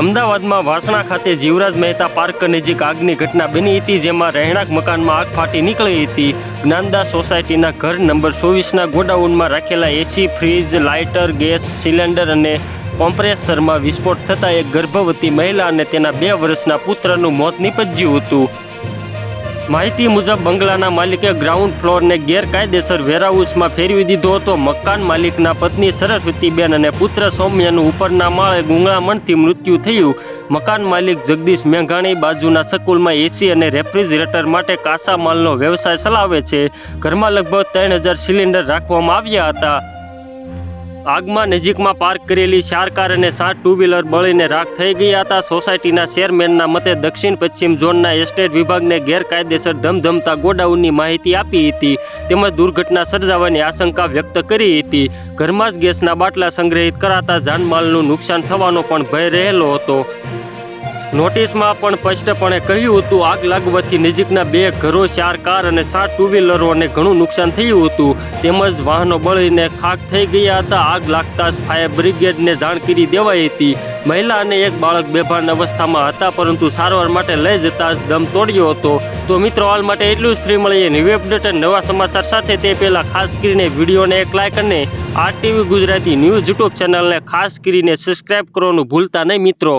અમદાવાદમાં વાસણા ખાતે જીવરાજ મહેતા પાર્ક નજીક આગની ઘટના બની હતી, જેમાં રહેણાંક મકાનમાં આગ ફાટી નીકળી હતી. જ્ઞાનદાસ સોસાયટીના ઘર નંબર ચોવીસના ગોડાઉનમાં રાખેલા AC fridge, lighter, gas, cylinder અને કોમ્પ્રેસરમાં વિસ્ફોટ થતાં એક ગર્ભવતી મહિલા અને તેના બે વર્ષના પુત્રનું મોત નીપજ્યું હતું. માહિતી મુજબ બંગલાના માલિકે ગ્રાઉન્ડ ફ્લોરને ગેરકાયદેસર વેરહાઉસમાં ફેરવી દીધો હતો. મકાન માલિકના પત્ની સરસ્વતીબેન અને પુત્ર સૌમ્યનું ઉપરના માળે ગુંગળામણથી મૃત્યુ થયું. મકાન માલિક જગદીશ મેઘાણી બાજુના સકુલમાં એસી અને રેફ્રિજરેટર માટે કાચા માલનો વ્યવસાય ચલાવે છે. ઘરમાં લગભગ ત્રણ હજાર સિલિન્ડર રાખવામાં આવ્યા હતા. આગમાં નજીકમાં પાર્ક કરેલી ચાર કાર અને સાત ટુ વ્હીલર બળીને રાખ થઈ ગયા હતા. સોસાયટીના ચેરમેનના મતે દક્ષિણ પશ્ચિમ ઝોનના એસ્ટેટ વિભાગને ગેરકાયદેસર ધમધમતા ગોડાઉનની માહિતી આપી હતી તેમજ દુર્ઘટના સર્જાવાની આશંકા વ્યક્ત કરી હતી. ઘરમાં જ ગેસના બાટલા સંગ્રહિત કરાતા જાનમાલનું નુકસાન થવાનો પણ ભય રહેલો હતો. નોટિસમાં પણ સ્પષ્ટપણે કહ્યું હતું, આગ લાગવાથી નજીકના બે ઘરો, ચાર કાર અને સાત ટુ વ્હીલરોને ઘણું નુકસાન થયું હતું. તેમજ વાહનો બળીને ખાક થઈ ગયા હતા. આગ લાગતા જ ફાયર બ્રિગેડને જાણ કરી દેવાઈ હતી. મહિલા અને એક બાળક બેભાન અવસ્થામાં હતા, પરંતુ સારવાર માટે લઈ જતા જ દમ તોડ્યો હતો. તો મિત્રો, હાલ માટે એટલું જ. ફ્રી મળીએ ન્યૂ અપડેટ અને નવા સમાચાર સાથે. તે પહેલાં ખાસ કરીને વિડીયોને એક લાઇક અને આરટીવી ગુજરાતી ન્યૂઝ યુટ્યુબ ચેનલને ખાસ કરીને સબસ્ક્રાઇબ કરવાનું ભૂલતા નહીં મિત્રો.